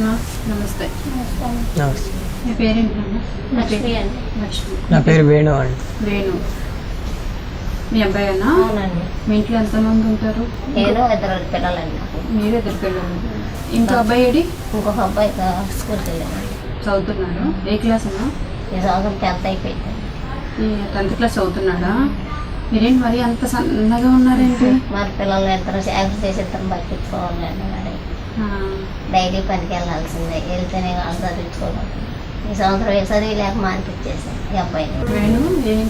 నమస్తే. నా పేరు వేణు అండి. వేణు. మీ అబ్బాయేనా? అవునండి. మీ ఇంట్లో ఎంతమంది ఉంటారు? నేను ఇద్దరు పిల్లలండి. మీరు ఇద్దరు పిల్లలు. ఇంకో అబ్బాయి ఏడి? ఇంకొక అబ్బాయి స్కూల్కి వెళ్ళాను చదువుతున్నాడు. ఏ క్లాస్ అమ్మా? ఈ సంవత్సరం టెన్త్ అయిపోయింది. టెన్త్ క్లాస్ చదువుతున్నాడా? మీరేంటి మరి అంత సన్నగా ఉన్నారేంటి? మరి పిల్లలు ఇద్దరు చేసి ఇద్దరు బతికించుకోవాలండి మరి. డైలీ పనికి వెళ్ళాల్సిందే. వెళ్తేనే వాళ్ళు చదివించుకోవాలి ఈ సంవత్సరం ఏ చదివి లేక మానిపించేసాను ఈ అబ్బాయిని. వేణు ఏం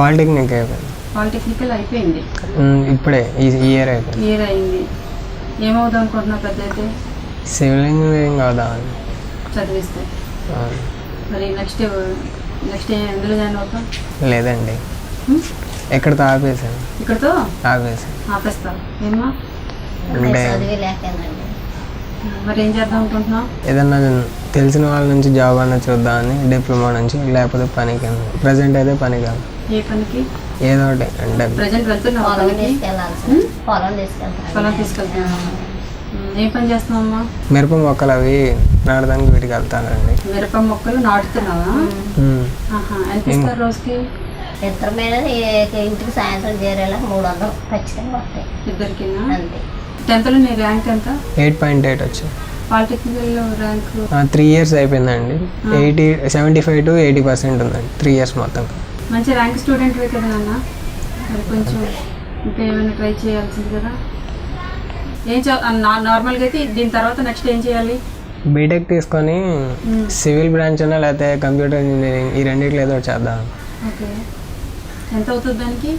పాలిటెక్నిక్ అయిపోయింది. పాలిటెక్నికల్ అయిపోయింది. ఇప్పుడే ఈ ఇయర్ అయిపోయింది. ఇయర్ అయింది. ఏమవుదాం అనుకుంటున్నావు పెద్ద అయితే సివిల్ ఇంజనీరింగ్ అవుదామని చదివిస్తే. మరి నెక్స్ట్ నెక్స్ట్ ఎందులో జాయిన్ అవుతాం లేదండి? ఎక్కడితో ఆపేసాను ఇక్కడతో? ఆపేసాను ఆపేస్తావు ఏమా అంటే చదివి లేకేనండి మరి ఏం చేద్దాం అనుకుంటున్నావు? ఏదన్నా తెలిసిన వాళ్ళ నుంచి జాబ్ అన్న చూద్దామని డిప్లొమా నుంచి లేకపోతే పనికి ప్రజెంట్ అయితే పని కాదు ఏ పనికి? ఏదో ఒకటి అంటే ప్రజెంట్ వెళ్తున్నావు పొలం పనికి? తీసుకెళ్ళాల్సింది పొలం తీసుకెళ్తాను. పొలం తీసుకెళ్తున్నావా? ఉమ్, ఏం పని చేస్తున్నావమ్మా? మిరప మొక్కలు అవి నాడడానికి వీటికి వెళ్తానండి. మిరప మొక్కలు నాటుతున్నావా? ఉమ్. ఆహా, ఎంత ఇస్తారు రోజుకి? ఇద్దరు మీద ఇంటికి సాయంత్రం చేరేలా మూడు వందలు ఖచ్చితంగా వస్తాయి. ఇద్దరికినా? అంతే. టెన్త్లో నీ ర్యాంక్ ఎంత? ఎయిట్ పాయింట్ ఎయిట్ వచ్చింది పాలిటెక్నికల్ ర్యాంక్? త్రీ ఇయర్స్ అయిపోయిందండి. Eighty seventy five to eighty percent ఉందండి త్రీ ఇయర్స్ మొత్తం. మంచి ర్యాంక్ స్టూడెంట్ కదా నాన్న. మరి కొంచెం ఇంకా ఏమైనా ట్రై చేయాల్సింది కదా. ఏం నార్మల్గా అయితే దీని తర్వాత నెక్స్ట్ ఏం చేయాలి? బీటెక్ తీసుకొని. సివిల్ బ్రాంచ్ అన్నా లేకపోతే కంప్యూటర్ ఇంజనీరింగ్ ఈ రెండిట్లో ఏదో చేద్దాం. ఓకే. ఎంత అవుతుంది దానికి?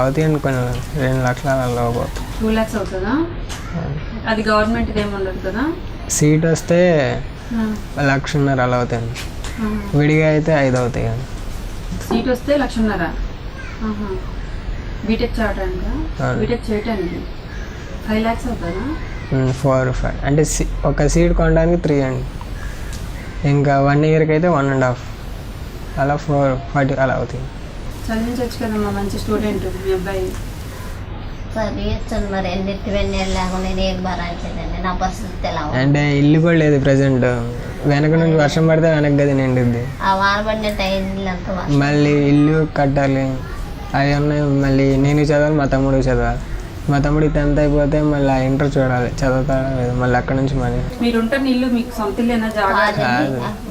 అవుతాయి అనుకుని రెండు లక్షల లోపు టూ ల్యాక్స్ అవుతుందా? అది గవర్నమెంట్ ఏమి ఉండదు కదా? సీట్ వస్తే లక్షన్నర అలా అవుతాయండి ఆ. విడిగా అయితే ఐదు అవుతాయి అండి. సీట్ వస్తే లక్షన్నర. బీటెక్ చేయడానికి అవును. బీటెక్ చేయటానికి ఫైవ్ ల్యాక్స్ అవుతుందా ఫోర్ ఫైవ్. అంటే ఒక సీట్ కొనడానికి త్రీ అండి. ఇంకా వన్ ఇయర్కి అయితే వన్ అండ్ హాఫ్. అలా ఫోర్ ఫార్టీ అలా అవుతాయి. చదివించవచ్చు కదమ్మా మంచి స్టూడెంట్ మీ అబ్బాయి. అంటే ఇల్లు కూడా లేదు ప్రజెంట్. వెనక నుంచి వర్షం పడితే వెనక గది నిండుద్ది. మళ్ళీ ఇల్లు కట్టాలి. అవి ఉన్నాయి. మళ్ళీ నేను చదవాలి మా తమ్ముడు చదవాలి. మా తమ్ముడి టెన్త్ అయిపోతే మళ్ళీ ఇంటర్ చూడాలి చదువుతాడా లేదు మళ్ళీ అక్కడ నుంచి మళ్ళీ మీరు ఉంటున్న ఇల్లు మీకు సొంత ఇల్లేనా జాగా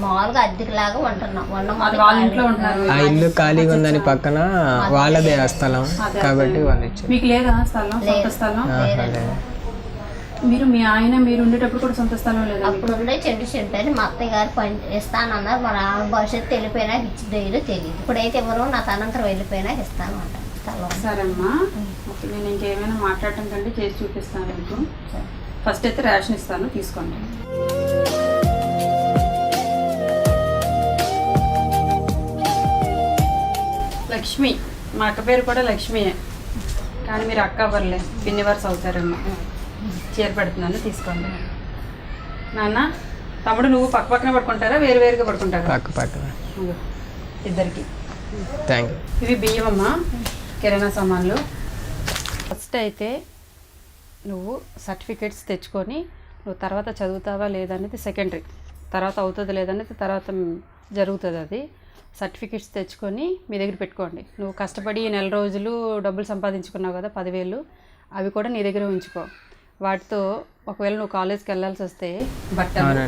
మామూలుగా అద్దెకిలాగా ఉంటున్నాం అది వాళ్ళ ఇంట్లో ఉంటున్నారు ఆ ఇల్లు ఖాళీగా ఉందని పక్కన వాళ్ళదే ఆ స్థలం కాబట్టి వాళ్ళు ఇచ్చారు మీకు లేదా స్థలం సొంత స్థలం ఆహా, లేదు. మీరు మీ ఆయన మీరు ఉండేటప్పుడు కూడా సొంత స్థలం లేదా? అప్పుడు ఉండే చెట్టు చెట్టు అని మా అత్తయ్య గారు పని ఇస్తానన్నారు మరి ఆమె భవిష్యత్తు వెళ్ళిపోయినాక ఇచ్చి డైలీ తెలియదు ఇప్పుడైతే ఎవరు నాకు అనంతరం వెళ్ళిపోయినాక ఇస్తాను అంట స్థలం సరే అమ్మా ఓకే నేను ఇంకేమైనా మాట్లాడటం కంటే చేసి చూపిస్తాను మీకు. ఫస్ట్ అయితే రేషన్ ఇస్తాను తీసుకోండి. లక్ష్మి మా అక్క పేరు కూడా లక్ష్మియే. కానీ మీరు అక్క అవ్వర్లే పిన్ని వరుస అవుతారేమో చీర పెడుతున్నాను తీసుకోండి. నాన్న తమ్ముడు నువ్వు పక్క పక్కన పడుకుంటారా వేరు వేరుగా పడుకుంటారా? పక్క పక్కన. ఇదిగో, ఇద్దరికి. థ్యాంక్ యూ ఇవి బియ్యం అమ్మా కిరాణా సామాన్లు. ఫస్ట్ అయితే నువ్వు సర్టిఫికేట్స్ తెచ్చుకొని నువ్వు తర్వాత చదువుతావా లేదనేది సెకండరీ తర్వాత అవుతుంది లేదనేది తర్వాత జరుగుతుంది అది. సర్టిఫికేట్స్ తెచ్చుకొని మీ దగ్గర పెట్టుకోండి. నువ్వు కష్టపడి నెల రోజులు డబ్బులు సంపాదించుకున్నావు కదా పదివేలు అవి కూడా నీ దగ్గర ఉంచుకో. వాటితో ఒకవేళ నువ్వు కాలేజ్కి వెళ్ళాల్సి వస్తే బట్టలు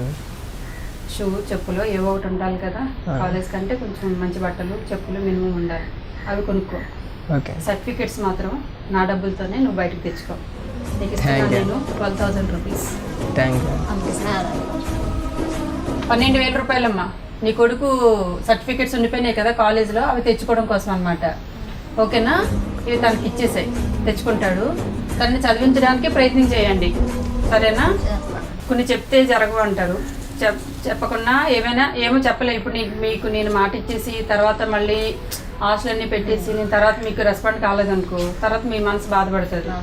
షూ చెప్పులు ఏవో ఒకటి ఉండాలి కదా. కాలేజ్ కంటే కొంచెం మంచి బట్టలు చెప్పులు మినిమం ఉండాలి. అవి కొనుక్కో. సర్టిఫికెట్స్ మాత్రం నా డబ్బులతోనే నువ్వు బయటకు తెచ్చుకో. నీకు you. నేను ట్వెల్వ్ థౌసండ్ రూపీస్ పన్నెండు వేల రూపాయలమ్మా. నీ కొడుకు సర్టిఫికెట్స్ ఉండిపోయినాయి కదా కాలేజీలో అవి తెచ్చుకోవడం కోసం అనమాట ఓకేనా? ఇవి తనకి ఇచ్చేసాయి. తెచ్చుకుంటాడు. తనని చదివించడానికి ప్రయత్నం చేయండి. సరేనా? కొన్ని చెప్తే జరగవు అంటారు చెప్పకుండా ఏమైనా ఏమో చెప్పలే. ఇప్పుడు నీ మీకు నేను మాట ఇచ్చేసి తర్వాత మళ్ళీ హాస్టల్ పెట్టేసి నేను తర్వాత మీకు రెస్పాండ్ కాలేదనుకో తర్వాత మీ మనసు బాధపడుతుంది.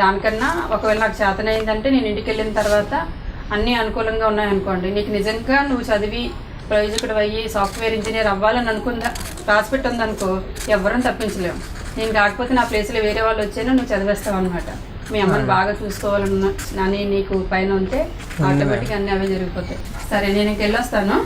దానికన్నా ఒకవేళ నాకు చేతనైందంటే నేను ఇంటికి వెళ్ళిన తర్వాత అన్నీ అనుకూలంగా ఉన్నాయనుకోండి. నీకు నిజంగా నువ్వు చదివి ప్రయోజకుడు అయ్యి సాఫ్ట్వేర్ ఇంజనీర్ అవ్వాలని అనుకుందా రాసిపెట్టి ఉందనుకో ఎవరని తప్పించలేము నేను కాకపోతే నా ప్లేస్లో వేరే వాళ్ళు వచ్చేనా నువ్వు చదివేస్తావు అనమాట మీ అమ్మని బాగా చూసుకోవాలన్న నాని నీకు పైన ఉంటే ఆటోమేటిక్ అన్ని అవే జరిగిపోతాయి. సరే నేను వెళ్ళొస్తాను.